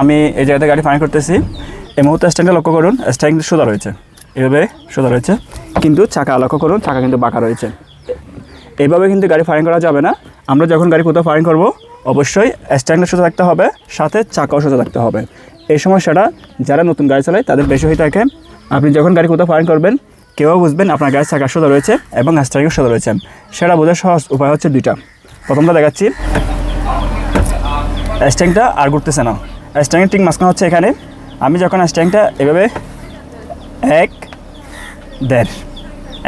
আমি এই জায়গাতে গাড়ি ফাইন করতেছি। এই মুহূর্তে স্ট্যান্ডটা লক্ষ্য করুন স্ট্যান্ড সোজা রয়েছে। এভাবে সোজা রয়েছে। কিন্তু চাকা লক্ষ্য করুন, চাকা কিন্তু বাঁকা রয়েছে। এইভাবে কিন্তু গাড়ি ফাইন করা যাবে না। আমরা যখন গাড়ি কোথাও ফাইন করব, অবশ্যই স্ট্যান্ডে সোজা থাকতে হবে, সাথে চাকাও সোজা থাকতে হবে। এই সমস্যাটা যারা নতুন গাড়ি চালায়, তাদের বেশি হয়ে থাকে। আপনি যখন গাড়ি কোথাও ফাইন করবেন কেউ বুঝবেন আপনার গাড়ির চাকা সোজা রয়েছে এবং স্ট্যান্ডিং সোজা রয়েছে। সেটা বোঝার সহজ উপায় হচ্ছে দুইটা। প্রথমটা দেখাচ্ছি। স্ট্যাংটা আর ঘুরতেছে না। স্ট্যাংয়ের ঠিক মাঝখানে হচ্ছে এখানে। আমি যখন স্ট্যাংটা এভাবে এক, দেড়,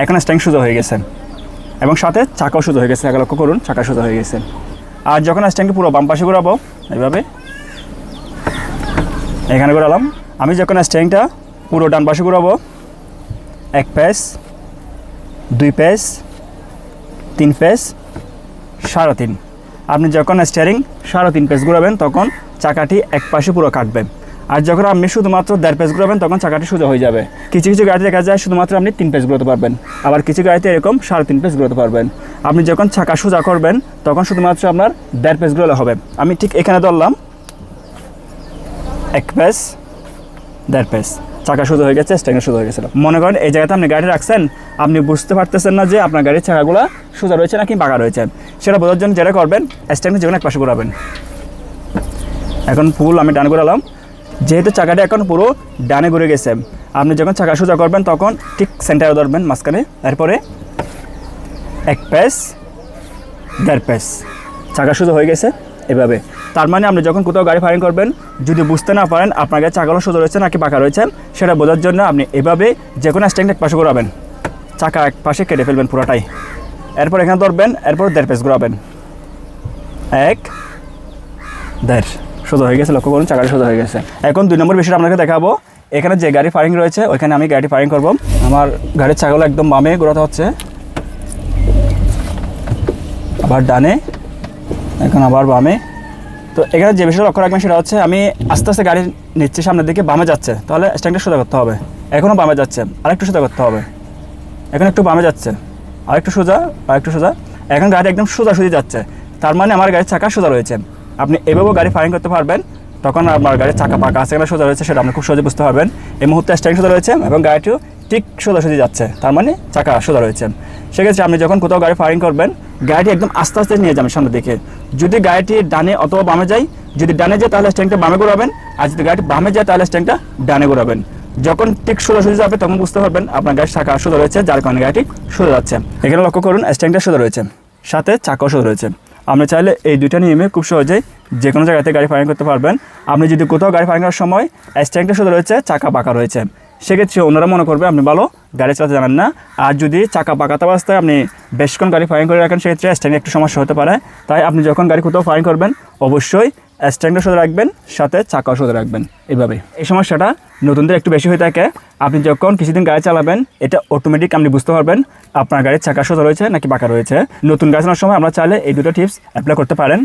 এখন স্ট্যাং সোজা হয়ে গেছে। এবং সাথে চাকাও সোজা হয়ে গেছে একা লক্ষ্য করুন, চাকা সোজা হয়ে গেছে। আর যখন স্ট্যাংকে পুরো বাম পাশে ঘোরাবো, এভাবে এখানে ঘোরালাম। আমি যখন স্ট্যাংটা পুরো ডান পাশে ঘোরাবো, এক প্যাস দুই প্যাস তিন প্যাস সাড়ে তিন। আপনি যখন স্টিয়ারিং সাড়ে তিন পেজ ঘুরাবেন, তখন চাকাটি এক পাশে পুরো কাটবে। আর যখন আপনি শুধুমাত্র দেড় পেজ ঘুরাবেন, তখন চাকাটি সোজা হয়ে যাবে। কিছু কিছু গাড়িতে দেখা যায় শুধুমাত্র আপনি তিন পেজ ঘুরাতে পারবেন। আবার কিছু গাড়িতে এরকম সাড়ে তিন পেজ ঘুরাতে পারবেন। আপনি যখন চাকা সোজা করবেন, তখন শুধুমাত্র আপনার দেড় পেজ ঘুরালে হবে। আমি ঠিক এখানে ধরলাম, এক পেজ দেড় পেজ চাকা সোজা হয়ে গেছে স্ট্যান্ড সোজা হয়ে গেছিল। মনে করেন এই জায়গাতে আপনি গাড়ি রাখছেন, আপনি বুঝতে পারতেছেন না যে আপনার গাড়ির চাকাগুলো সোজা রয়েছে নাকি বাঁকা রয়েছে। সেটা বোঝার জন্য যেটা করবেন স্ট্যান্ড যেকোনো এক পাশে ঘোরাবেন। এখন ফুল আমি ডানে ঘোরালাম। যেহেতু চাকাটা এখন পুরো ডানে ঘুরে গেছে, আপনি যখন চাকা সোজা করবেন তখন ঠিক সেন্টারে ধরবেন মাঝখানে। তারপরে এক প্যাস দেড় প্যাস চাকা সোজা হয়ে গেছে। এভাবে। তার মানে আপনি যখন কোথাও গাড়ি ফায়ারিং করবেন, যদি বুঝতে না পারেন আপনার গাড়ি চাকাগুলো সোজা রয়েছে নাকি পাকা রয়েছে, সেটা বোঝার জন্য আপনি এভাবে যে কোনো স্ট্যান্ড এক পাশে ঘোরাবেন। চাকা এক পাশে কেটে ফেলবেন পুরোটাই। এরপর এখানে ধরবেন, এরপর দেড় পেস ঘোরাবেন। এক, দেড়। সোজা হয়ে গেছে, লক্ষ্য করুন, চাকাটা সোজা হয়ে গেছে। এখন দুই নম্বর বিষয়টা আপনাকে দেখাবো। এখানে যে গাড়ি ফায়ারিং রয়েছে, ওইখানে আমি গাড়ি ফায়ারিং করব। আমার গাড়ির চাকাগুলো একদম বামে ঘোরাতে হচ্ছে। আবার ডানে এখন আবার বামে। তো এখানে যে বিষয়টা লক্ষ্য রাখবেন সেটা হচ্ছে আমি আস্তে আস্তে গাড়ি নিচ্ছি, সামনের দিকে বামে যাচ্ছে, তাহলে স্ট্যান্ডটা সোজা করতে হবে। এখনও বামে যাচ্ছে, আরেকটু সোজা করতে হবে। এখন একটু বামে যাচ্ছে, আরেকটু সোজা আরেকটু সোজা। এখন গাড়ি একদম সোজা সোজা যাচ্ছে, তার মানে আমার গাড়ির চাকা সোজা রয়েছে। আপনি এভাবেও গাড়ি ফায়ারিং করতে পারবেন, তখন আমার গাড়ির চাকা পাকা আছে কিনা সোজা রয়েছে সেটা আপনি খুব সহজে বুঝতে পারবেন। এই মুহূর্তে স্ট্যান্ড সোজা রয়েছে এবং গাড়িটিও ঠিক সোজা সোজা যাচ্ছে। তার মানে চাকা সোজা রয়েছে। সেক্ষেত্রে আপনি যখন কোথাও গাড়ি ফায়ারিং করবেন, গাড়িটি একদম আস্তে আস্তে নিয়ে যাবেন সামনের দিকে। যদি গাড়িটি ডানে অথবা বামে যায়, যদি ডানে যায় তাহলে স্ট্যান্ডটা বামে ঘোরাবেন, আর যদি গাড়িটি বামে যায় তাহলে স্ট্যান্ডটা ডানে ঘোরাবেন। যখন ঠিক সোজা সোজা যাবে তখন বুঝতে পারবেন আপনার গাড়ির চাকা সোজা রয়েছে, যার কারণে গাড়িটি সোজা যাচ্ছে। এখানে লক্ষ্য করুন স্ট্যান্ডটা সোজা রয়েছে, সাথে চাকাও সোজা রয়েছে। আপনি চাইলে এই দুইটা নিয়মে খুব সহজেই যে কোনো জায়গাতে গাড়ি ফায়ারিং করতে পারবেন। আপনি যদি কোথাও গাড়ি ফায়ারিং করার সময় স্ট্যান্ডটা সোজা রয়েছে, চাকা পাকা রয়েছে। সেক্ষেত্রে ওনারা মনে করবে আপনি ভালো, গাড়ি চালাতে জানেন না। আর যদি চাকা পাকাতে অবস্থায় আপনি বেশক্ষণ গাড়ি ফায়ারিং করে রাখেন, সেক্ষেত্রে স্ট্যান্ডে একটু সমস্যা হতে পারে। তাই আপনি যখন গাড়ি কোথাও ফায়ারিং করবেন, অবশ্যই স্ট্যান্ডও সোজা রাখবেন, সাথে চাকাও সোজা রাখবেন এইভাবে এই সমস্যাটা নতুনদের একটু বেশি হয়ে থাকে। আপনি যখন কিছুদিন গাড়ি চালাবেন, এটা অটোমেটিক আপনি বুঝতে পারবেন আপনার গাড়ির চাকা সোজা রয়েছে নাকি বাঁকা রয়েছে। নতুন গাড়ি চালানোর সময় আমরা চাইলে এই দুটো টিপস অ্যাপ্লাই করতে পারেন।